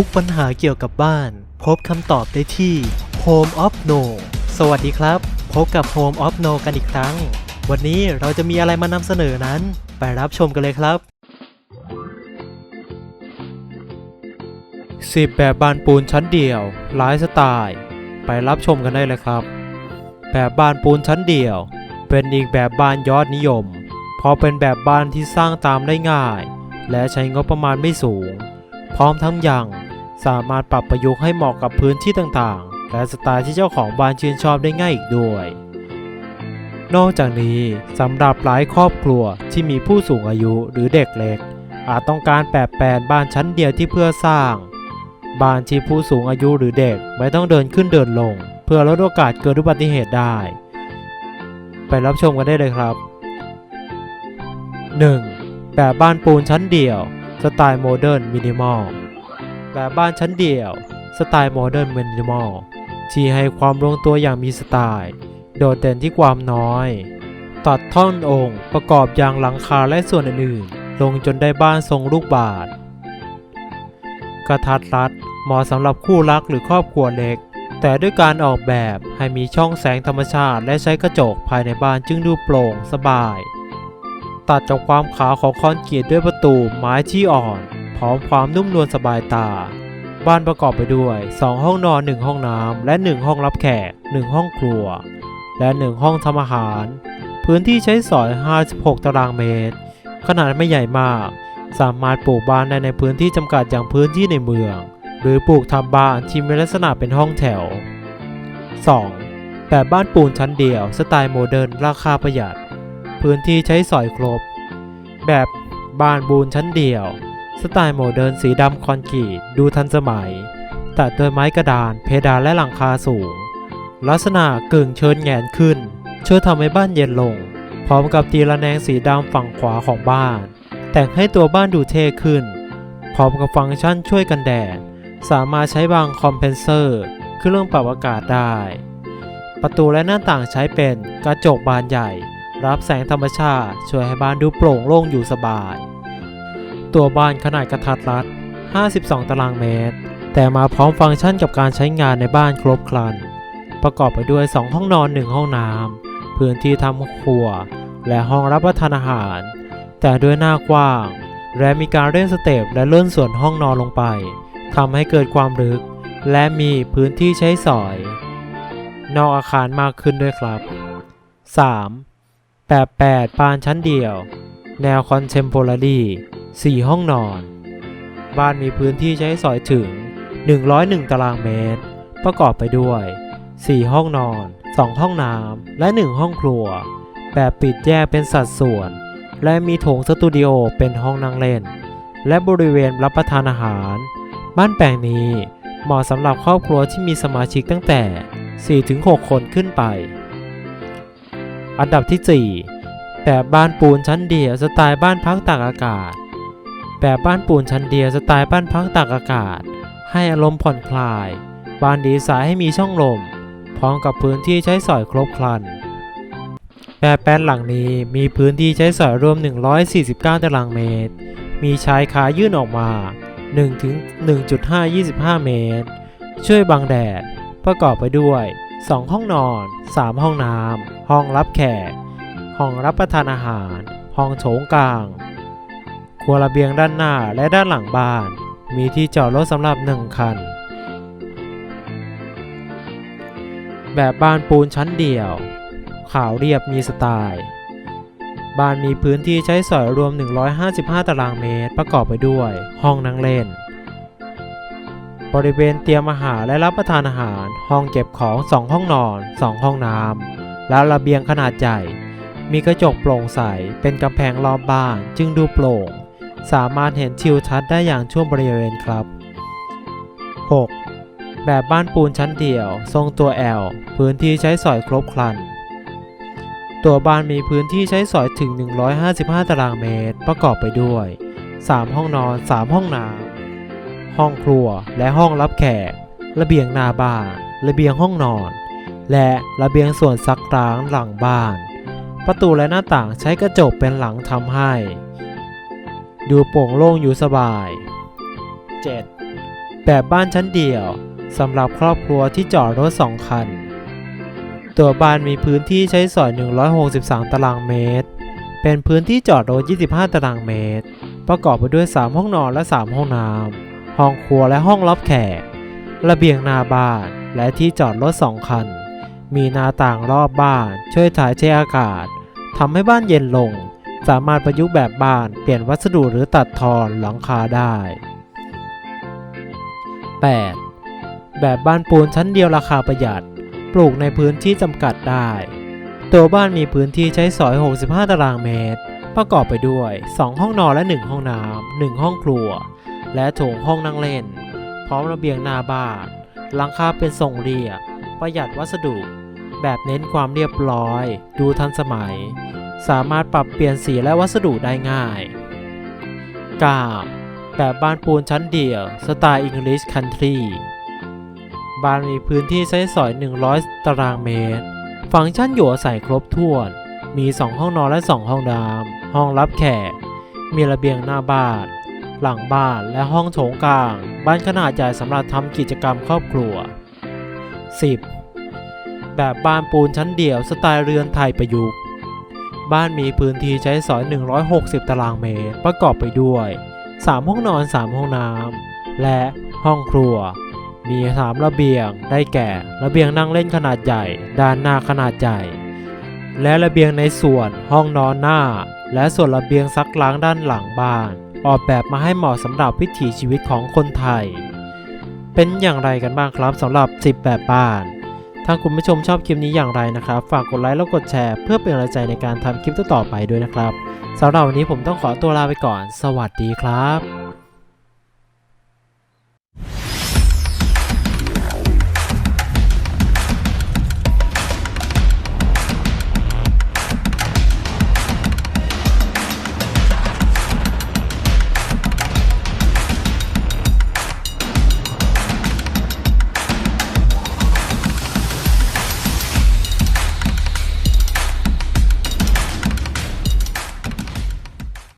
ทุกปัญหาเกี่ยวกับบ้าน พบคำตอบได้ที่ Home of No สวัสดีครับ พบกับ Home of No กันอีกครั้ง วันนี้เราจะมีอะไรมานำเสนอนั้น ไปรับชมกันเลยครับ10แบบบานปูนชั้นเดี่ยวหลายสไตล์ ไปรับชมกันได้เลยครับ แบบบานปูนชั้นเดี่ยว เป็นอีกแบบบ้านยอดนิยม เพราะเป็นแบบบ้านที่สร้างตามได้ง่าย และใช้งบประมาณไม่สูง พร้อมทั้งยัง สามารถปรับประยุกต์ให้เหมาะกับพื้นที่ต่างๆ และสไตล์ที่เจ้าของบ้านชื่นชอบได้ง่ายอีกด้วย นอกจากนี้สำหรับหลายครอบครัวที่มีผู้สูงอายุหรือเด็กเล็ก อาจต้องการแปรแปลนบ้านชั้นเดียวที่เพื่อสร้างบ้านที่ผู้สูงอายุหรือเด็กไม่ต้องเดินขึ้นเดินลง เพื่อลดโอกาสเกิดอุบัติเหตุได้ ไปรับชมกันได้เลยครับ 1. แบบบ้านปูนชั้นเดี่ยว สไตล์โมเดิร์นมินิมอล แบบบ้านชั้นเดี่ยว สไตล์โมเดิร์นมินิมอลที่ให้ความลงตัวอย่างมีสไตล์ โดดเด่นที่ความน้อย ตัดท่อนองค์ประกอบอย่างหลังคาและส่วนอื่นๆ ลงจนได้บ้านทรงลูกบาศก์กระทัดรัดเหมาะสำหรับคู่รักหรือครอบครัวเล็ก แต่ด้วยการออกแบบให้มีช่องแสงธรรมชาติ และใช้กระจกภายในบ้านจึงดูโปร่งสบาย ตัดกับความขาวของคอนกรีตด้วยประตูไม้ที่อ่อน พร้อมความนุ่มนวลสบายตา บ้านประกอบไปด้วย 2 ห้องนอน 1 ห้องน้ำและ 1 ห้องรับแขก 1 ห้องครัว และ 1 ห้องทำอาหาร พื้นที่ใช้สอย 56 ตารางเมตร ขนาดไม่ใหญ่มาก สามารถปลูกบ้านได้ในพื้นที่จำกัดอย่างพื้นที่ในเมือง หรือปลูกทำบ้านที่มีลักษณะเป็นห้องแถว 2. แบบบ้านปูนชั้นเดียว สไตล์โมเดิร์นราคาประหยัด พื้นที่ใช้สอยครบ แบบบ้านบูนชั้นเดียว สไตล์โมเดิร์นสีดำคอนกรีตดูทันสมัย ตัดด้วยไม้กระดานเพดานและหลังคาสูง ลักษณะกึ่งเชิญแงนขึ้น ช่วยทำให้บ้านเย็นลง พร้อมกับตีระแนงสีดำฝั่งขวาของบ้าน แต่งให้ตัวบ้านดูเท่ขึ้น พร้อมกับฟังก์ชันช่วยกันแดด สามารถใช้บางคอมเพนเซอร์เครื่องปรับอากาศได้ ประตูและหน้าต่างใช้เป็นกระจกบานใหญ่ รับแสงธรรมชาติช่วยให้บ้านดูโปร่งโล่งอยู่สบาย ตัวบ้านขนาดกระทัดรัด 52 ตารางเมตร แต่มาพร้อมฟังก์ชันกับการใช้งานในบ้านครบครัน ประกอบไปด้วย 2 ห้องนอน 1 ห้องน้ำพื้นที่ทำครัว และห้องรับประทานอาหาร แต่ด้วยหน้ากว้าง และมีการเล่นสเตปและเลื่อนส่วนห้องนอนลงไปทำให้เกิดความลึก และมีพื้นที่ใช้สอย นอกอาคารมากขึ้นด้วยครับ 3. แบบ8ปานชั้นเดียว แนวคอนเทมโพรารี 4 ห้องนอน บ้านมีพื้นที่ใช้สอยถึง 101 ตารางเมตร ประกอบไปด้วย 4 ห้องนอน 2 ห้องน้ำและ 1 ห้องครัว แบบปิดแยกเป็นสัดส่วน และมีโถงสตูดิโอเป็นห้องนั่งเล่น และบริเวณรับประทานอาหาร บ้านแปลงนี้เหมาะสำหรับครอบครัวที่มีสมาชิกตั้งแต่ 4-6 คนขึ้นไป อันดับที่ 4 แบบบ้านปูนชั้นเดียวสไตล์บ้านพักตากอากาศ แบบบ้านปูนชั้นเดียวสไตล์บ้านพักตากอากาศ ให้อารมณ์ผ่อนคลาย บ้านดีไซน์ให้มีช่องลม พร้อมกับพื้นที่ใช้สอยครบครัน แบบแปลนหลังนี้มีพื้นที่ใช้สอยรวม 149 ตารางเมตร มีชายคายื่นออกมา1ถึง1.525 เมตร ช่วยบังแดด ประกอบไปด้วย 2 ห้องนอน 3 ห้องน้ำห้องรับแขก ห้องรับประทานอาหาร ห้องโถงกลาง ครัวระเบียงด้านหน้าและด้านหลังบ้าน มีที่จอดรถสำหรับ 1 คัน แบบบ้านปูนชั้นเดี่ยว ขาวเรียบมีสไตล์บ้านมีพื้นที่ใช้สอยรวม 155 ตารางเมตรประกอบไปด้วย ห้องนั่งเล่น บริเวณเตรียมอาหารและรับประทานอาหาร ห้องเก็บของ 2 ห้องนอน 2 ห้องน้ำและระเบียงขนาดใหญ่ มีกระจกโปร่งใส เป็นกำแพงรอบบ้านจึงดูโปร่ง สามารถเห็นทิวทัศน์ได้อย่างช่วงบริเวณครับ 6. แบบบ้านปูนชั้นเดี่ยว ทรงตัว L พื้นที่ใช้สอยครบครัน ตัวบ้านมีพื้นที่ใช้สอยถึง 155 ตารางเมตร ประกอบไปด้วย 3 ห้องนอน 3 ห้องน้ำห้องครัวและห้องรับแขก ระเบียงหน้าบ้าน ระเบียงห้องนอน และระเบียงส่วนซักล้างหลังบ้าน ประตูและหน้าต่างใช้กระจกเป็นหลังทำให้ ดูโปร่งโล่งอยู่สบาย 7. แบบบ้านชั้นเดียวสำหรับครอบครัวที่จอดรถ 2 คัน ตัวบ้านมีพื้นที่ใช้สอย 163 ตารางเมตร เป็นพื้นที่จอดรถ 25 ตารางเมตร ประกอบไปด้วย 3 ห้องนอนและ 3 ห้องน้ำห้องครัวและห้องรับแขก ระเบียงหน้าบ้านและที่จอดรถ 2 คัน มีหน้าต่างรอบบ้าน ช่วยถ่ายเทอากาศทำให้บ้านเย็นลง สามารถประยุกต์แบบบ้าน เปลี่ยนวัสดุหรือตัดทอนหลังคาได้ 8. แบบบ้านปูนชั้นเดียวราคาประหยัด ปลูกในพื้นที่จำกัดได้ ตัวบ้านมีพื้นที่ใช้สอย 65 ตารางเมตร ประกอบไปด้วย 2 ห้องนอนและ 1 ห้องน้ำ1ห้องครัว และโถงห้องนั่งเล่น พร้อมระเบียงหน้าบ้านหลังคาเป็นทรงเรียบ ประหยัดวัสดุ แบบเน้นความเรียบร้อย ดูทันสมัย สามารถปรับเปลี่ยนสีและวัสดุได้ง่าย 9. แบบบ้านปูนชั้นเดี่ยวสไตล์ English Country บ้านมีพื้นที่ใช้สอย 100 ตารางเมตร ฟังก์ชันอยู่อาศัยครบถ้วน มี 2 ห้องนอนและ 2 ห้องน้ำห้องรับแขก มีระเบียงหน้าบ้าน หลังบ้านและห้องโถงกลาง บ้านขนาดใหญ่สำหรับทำกิจกรรมครอบครัว 10. แบบบ้านปูนชั้นเดี่ยวสไตล์เรือนไทยประยุกต์ บ้านมีพื้นที่ใช้สอย 160 ตารางเมตร ประกอบไปด้วย 3 ห้องนอน 3 ห้องน้ำ และห้องครัว มีสามระเบียง ได้แก่ ระเบียงนั่งเล่นขนาดใหญ่ ด้านหน้าขนาดใหญ่ และระเบียงในส่วนห้องนอนหน้า และส่วนระเบียงซักล้างด้านหลังบ้าน ออกแบบมาให้เหมาะสำหรับวิถีชีวิตของคนไทย เป็นอย่างไรกันบ้างครับสำหรับ 10 แบบบ้าน ถ้าคุณผู้ชมชอบคลิปนี้อย่างไรนะครับ ฝากกดไลค์แล้วกดแชร์ เพื่อเป็นกำลังใจในการทำคลิปต่อๆไปด้วยนะครับสำหรับวันนี้ผมต้องขอตัวลาไปก่อน สวัสดีครับ